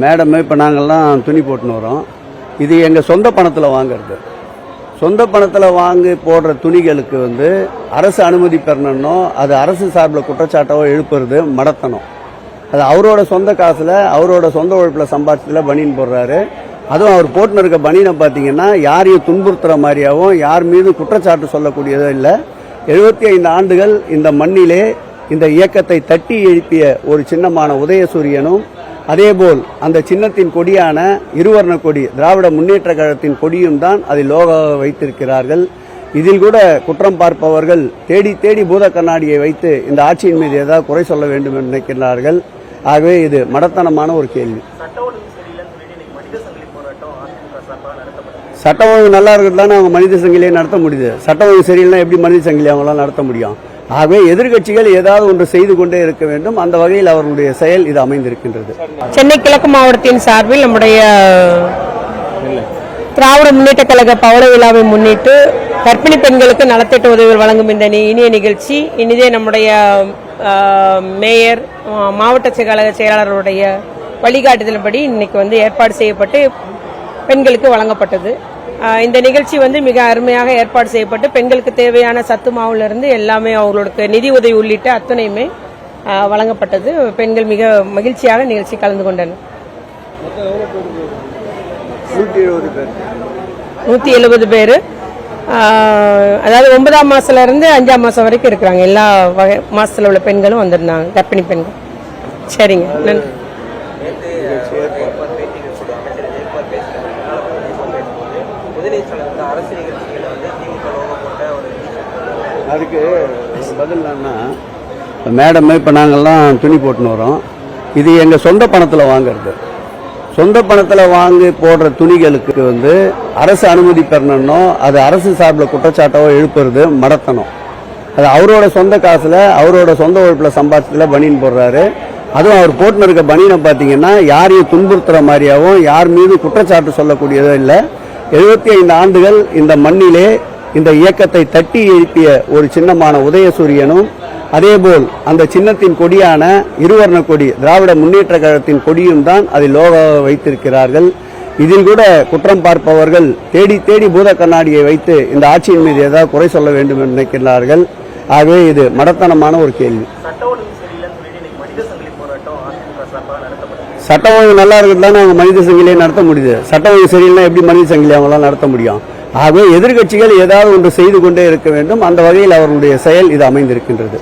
Madam இப்போ நாங்கள்லாம் துணி போட்டுன்னு வரோம். இது எங்கள் சொந்த பணத்தில் வாங்கிறது. சொந்த பணத்தில் வாங்கி போடுற துணிகளுக்கு வந்து அரசு அனுமதி பெறணும்னோ அது அரசு சார்பில் குற்றச்சாட்டாவோ எழுப்புறது மடத்தனம். அது அவரோட சொந்த காசில் அவரோட சொந்த உழைப்பில் சம்பாதிச்சதில் பனியன் போடுறாரு. அதுவும் அவர் போட்டுன்னு இருக்க பனியனை பார்த்தீங்கன்னா யாரையும் துன்புறுத்துகிற மாதிரியாகவும் யார் மீதும் குற்றச்சாட்டு சொல்லக்கூடியதோ இல்லை. எழுபத்தி ஐந்து ஆண்டுகள் இந்த மண்ணிலே இந்த இயக்கத்தை தட்டி எழுப்பிய ஒரு சின்னமான உதயசூரியனும் அதேபோல் அந்த சின்னத்தின் கொடியான இருவர்ண கொடி திராவிட முன்னேற்ற கழகத்தின் கொடியும் தான் அதில் லோக வைத்திருக்கிறார்கள். இதில் கூட குற்றம் பார்ப்பவர்கள் தேடி தேடி பூத கண்ணாடியை வைத்து இந்த ஆட்சியின் மீது ஏதாவது குறை சொல்ல வேண்டும் என்று நினைக்கிறார்கள். ஆகவே இது மடத்தனமான ஒரு கேள்வி. சட்ட ஒழுங்கு சரியில்லைன்னு நல்லா இருக்கிறது தானே அவங்க மனித சங்கிலியை நடத்த முடியுது. சட்ட ஒழுங்கு சரியில்லைனா எப்படி மனித சங்கிலி அவங்களால நடத்த முடியும்? ஆகவே எதிர்க்கட்சிகள் ஏதாவது ஒன்று செய்து கொண்டே இருக்க வேண்டும். அந்த வகையில் அவர்களுடைய செயல் இது அமைந்திருக்கின்றது. சென்னை கிழக்கு மாவட்டத்தின் சார்பில் நம்முடைய திராவிட முன்னேற்ற கழக பவள விழாவை முன்னிட்டு கர்ப்பிணி பெண்களுக்கு நலத்திட்ட உதவிகள் வழங்கும் இந்த இனிய நிகழ்ச்சி. இனிதே நம்முடைய மேயர் மாவட்ட கழக செயலாளருடைய வழிகாட்டுதலின்படி இன்னைக்கு வந்து ஏற்பாடு செய்யப்பட்டு பெண்களுக்கு வழங்கப்பட்டது. இந்த நிகழ்ச்சி வந்து மிக அருமையாக ஏற்பாடு செய்யப்பட்டு பெண்களுக்கு தேவையான சத்து மாவுலேருந்து எல்லாமே அவங்களுக்கு நிதி உதவி உள்ளிட்ட அத்தனையுமே வழங்கப்பட்டது. பெண்கள் மிக மகிழ்ச்சியாக நிகழ்ச்சி கலந்து கொண்டனர். நூற்றி எழுபது பேர். அதாவது ஒன்பதாம் மாசத்துல இருந்து அஞ்சாம் மாசம் வரைக்கும் இருக்கிறாங்க. எல்லா வகை மாசத்துல உள்ள பெண்களும் வந்திருந்தாங்க. கர்ப்பிணி பெண்கள். சரிங்க. நன்றி உதயநிதி வந்து அரசு நிகழ்ச்சிகளை வந்து திமுக லோகோ போட்ட ஒரு அதுக்கு பதில் என்னன்னா மேடம் இப்போ நாங்கள்லாம் துணி போட்டுன்னு வரோம். இது எங்கள் சொந்த பணத்தில் வாங்கிறது. சொந்த பணத்தில் வாங்கி போடுற துணிகளுக்கு வந்து அரசு அனுமதி பெறணும்னோ அது அரசு சார்பில் குற்றச்சாட்டோ எழுப்புறது மடத்தனம். அது அவரோட சொந்த காசில் அவரோட சொந்த உழைப்பில் சம்பாதிச்சதில் பனியன் போடுறாரு. அதுவும் அவர் போட்டுன்னு இருக்க பனியனை பார்த்தீங்கன்னா யாரையும் துன்புறுத்துகிற மாதிரியாகவும் யார் மீது குற்றச்சாட்டு சொல்லக்கூடியதோ இல்லை. எழுபத்தி ஐந்து ஆண்டுகள் இந்த மண்ணிலே இந்த இயக்கத்தை தட்டி எழுப்பிய ஒரு சின்னமான உதயசூரியனும் அதேபோல் அந்த சின்னத்தின் கொடியான இருவர்ண கொடி திராவிட முன்னேற்ற கழகத்தின் கொடியும் தான் அதில் லோகாவை வைத்திருக்கிறார்கள். இதில் கூட குற்றம் பார்ப்பவர்கள் தேடி தேடி பூத கண்ணாடியை வைத்து இந்த ஆட்சியின் மீது ஏதாவது குறை சொல்ல வேண்டும் என்று நினைக்கிறார்கள். ஆகவே இது மடத்தனமான ஒரு கேள்வி. சட்ட ஒழுங்கு நல்லா இருக்கிறது தானே அவங்க மனித சங்கிலியை நடத்த முடியுது? சட்ட ஒழுங்கு சரியில்லைனா எப்படி மனித சங்கிலி அவங்களாம் நடத்த முடியும்? ஆகவே எதிர்கட்சிகள் ஏதாவது ஒன்று செய்து கொண்டே இருக்க வேண்டும். அந்த வகையில் அவர்களுடைய செயல் இது அமைந்திருக்கின்றது.